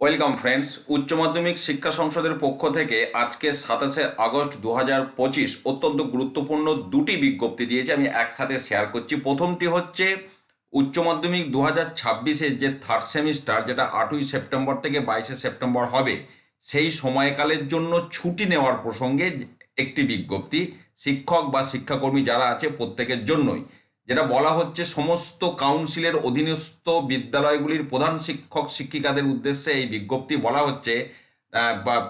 Welcome friends উচ্চ মাধ্যমিক শিক্ষা সংসদের পক্ষ থেকে আজকে সাতাশে আগস্ট দু পঁচিশ অত্যন্ত গুরুত্বপূর্ণ দুটি বিজ্ঞপ্তি দিয়েছে, আমি একসাথে শেয়ার করছি। প্রথমটি হচ্ছে, উচ্চ মাধ্যমিক দু হাজার ছাব্বিশের যে থার্ড সেমিস্টার যেটা আটই সেপ্টেম্বর থেকে বাইশে সেপ্টেম্বর হবে, সেই সময়কালের জন্য ছুটি নেওয়ার প্রসঙ্গে একটি বিজ্ঞপ্তি। শিক্ষক বা শিক্ষাকর্মী যারা আছে, প্রত্যেকের জন্যই। যেটা বলা হচ্ছে সমস্ত কাউন্সিলের অধীনস্থ বিদ্যালয়গুলির প্রধান শিক্ষক শিক্ষিকাদের উদ্দেশ্যে এই বিজ্ঞপ্তি বলা হচ্ছে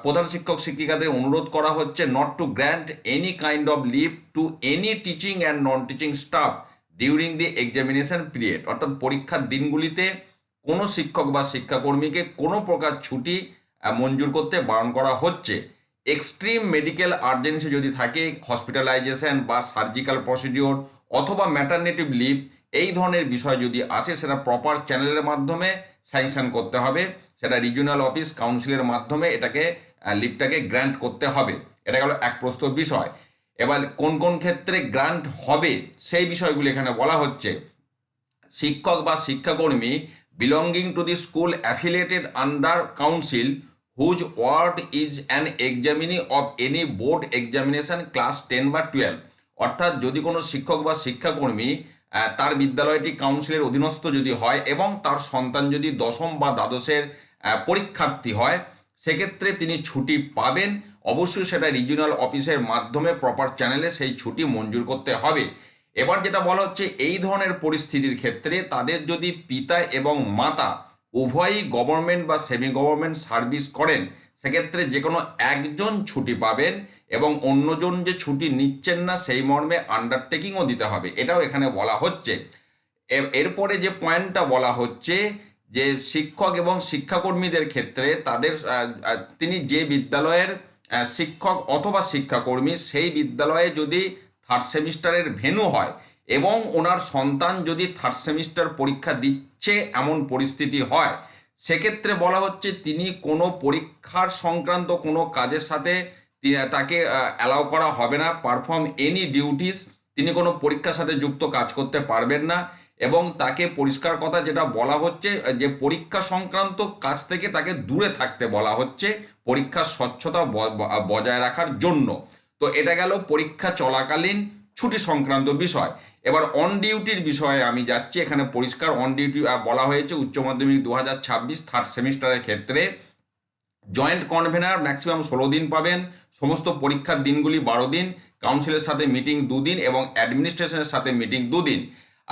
প্রধান শিক্ষক শিক্ষিকাদের অনুরোধ করা হচ্ছে not to grant any kind of leave to any teaching and non teaching staff during the examination period অর্থাৎ পরীক্ষার দিনগুলিতে কোনো শিক্ষক বা শিক্ষাকর্মীকে কোনো প্রকার ছুটি মঞ্জুর করতে বারণ করা হচ্ছে। এক্সট্রিম মেডিকেল আর্জেন্সি যদি থাকে হসপিটালাইজেশন বা সার্জিক্যাল প্রসিডিওর অথবা ম্যাটারনেটিভ লিভ এই ধরনের বিষয় যদি আসে, সেটা প্রপার চ্যানেলের মাধ্যমে স্যাংশন করতে হবে। সেটা রিজিওনাল অফিস কাউন্সিলের মাধ্যমে এটাকে লিভটাকে গ্র্যান্ট করতে হবে। এটা গেল এক প্রস্তুত বিষয়। এবার কোন কোন ক্ষেত্রে গ্রান্ট হবে, সেই বিষয়গুলি এখানে বলা হচ্ছে। শিক্ষক বা শিক্ষাকর্মী belonging to the school affiliated under council whose ward is an examinee of any board examination class ten বা টুয়েলভ অর্থাৎ যদি কোনো শিক্ষক বা শিক্ষাকর্মী তার বিদ্যালয়টি কাউন্সিলের অধীনস্থ যদি হয় এবং তার সন্তান যদি দশম বা দ্বাদশের পরীক্ষার্থী হয়, সেক্ষেত্রে তিনি ছুটি পাবেন। অবশ্যই সেটা রিজিওনাল অফিসের মাধ্যমে প্রপার চ্যানেলে সেই ছুটি মঞ্জুর করতে হবে। এবার যেটা বলা হচ্ছে, এই ধরনের পরিস্থিতির ক্ষেত্রে তাদের যদি পিতা এবং মাতা উভয়ই গভর্নমেন্ট বা সেমি গভর্নমেন্ট সার্ভিস করেন, সেক্ষেত্রে যে কোনো একজন ছুটি পাবেন এবং অন্যজন যে ছুটি নিচ্ছেন না, সেই মর্মে আন্ডারটেকিংও দিতে হবে। এটাও এখানে বলা হচ্ছে। এরপরে যে পয়েন্টটা বলা হচ্ছে যে শিক্ষক এবং শিক্ষাকর্মীদের ক্ষেত্রে তাদের তিনি যে বিদ্যালয়ের শিক্ষক অথবা শিক্ষাকর্মী, সেই বিদ্যালয়ে যদি থার্ড সেমিস্টারের ভেনু হয় এবং ওনার সন্তান যদি থার্ড সেমিস্টার পরীক্ষা দিচ্ছে, এমন পরিস্থিতি হয়, সেক্ষেত্রে বলা হচ্ছে তিনি কোনো পরীক্ষার সংক্রান্ত কোনো কাজের সাথে তাকে অ্যালাউ করা হবে না। পারফর্ম এনি ডিউটিস তিনি কোনো পরীক্ষার সাথে যুক্ত কাজ করতে পারবেন না এবং তাকে পরিষ্কার কথা যেটা বলা হচ্ছে, যে পরীক্ষা সংক্রান্ত কাজ থেকে তাকে দূরে থাকতে বলা হচ্ছে, পরীক্ষার স্বচ্ছতা বজায় রাখার জন্য। তো এটা গেল পরীক্ষা চলাকালীন ছুটি সংক্রান্ত বিষয়। এবার অন ডিউটির বিষয়ে আমি যাচ্ছি, এখানে পরিষ্কার অন ডিউটি বলা হয়েছে উচ্চ মাধ্যমিক দু হাজার ছাব্বিশ থার্ড সেমিস্টারের ক্ষেত্রে জয়েন্ট কনভেনার ম্যাক্সিমাম ষোলো দিন পাবেন, সমস্ত পরীক্ষার দিনগুলি বারো দিন কাউন্সিলের সাথে মিটিং দুদিন এবং অ্যাডমিনিস্ট্রেশনের সাথে মিটিং দুদিন।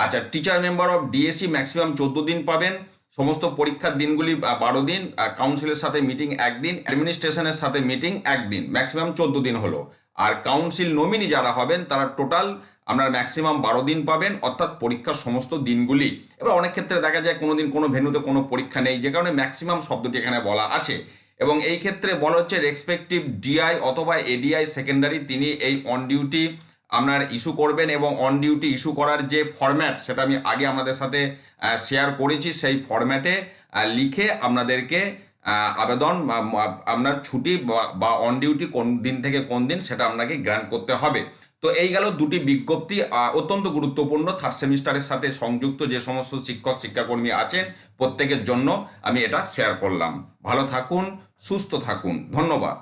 আচ্ছা teacher member of DSC maximum চোদ্দ দিন পাবেন, সমস্ত পরীক্ষার দিনগুলি বারো দিন কাউন্সিলের সাথে মিটিং একদিন অ্যাডমিনিস্ট্রেশনের সাথে মিটিং একদিন ম্যাক্সিমাম চোদ্দ দিন হলো। আর কাউন্সিল নমিনি যারা হবেন, তারা টোটাল আপনার ম্যাক্সিমাম বারো দিন পাবেন, অর্থাৎ পরীক্ষার সমস্ত দিনগুলি। এবার অনেক ক্ষেত্রে দেখা যায় কোনো দিন কোনো ভেন্যুতে কোনো পরীক্ষা নেই, যে কারণে ম্যাক্সিমাম শব্দটি এখানে বলা আছে। এবং এই ক্ষেত্রে বলা হচ্ছে রেসপেক্টিভ ডিআই অথবা এডিআই সেকেন্ডারি তিনি এই অন ডিউটি আপনার ইস্যু করবেন এবং অন ডিউটি ইস্যু করার যে ফরম্যাট সেটা আমি আগে আপনাদের সাথে শেয়ার করেছি, সেই ফরম্যাটে লিখে আপনাদেরকে আবেদন আপনার ছুটি বা- অন ডিউটি কোন দিন থেকে কোন দিন সেটা আপনাকে গ্রান্ট করতে হবে। তো এই গেল দুটি বিজ্ঞপ্তি অত্যন্ত গুরুত্বপূর্ণ। থার্ড সেমিস্টারের সাথে সংযুক্ত যে সমস্ত শিক্ষক, শিক্ষাকর্মী আছেন প্রত্যেকের জন্য আমি এটা শেয়ার করলাম। ভালো থাকুন, সুস্থ থাকুন। ধন্যবাদ।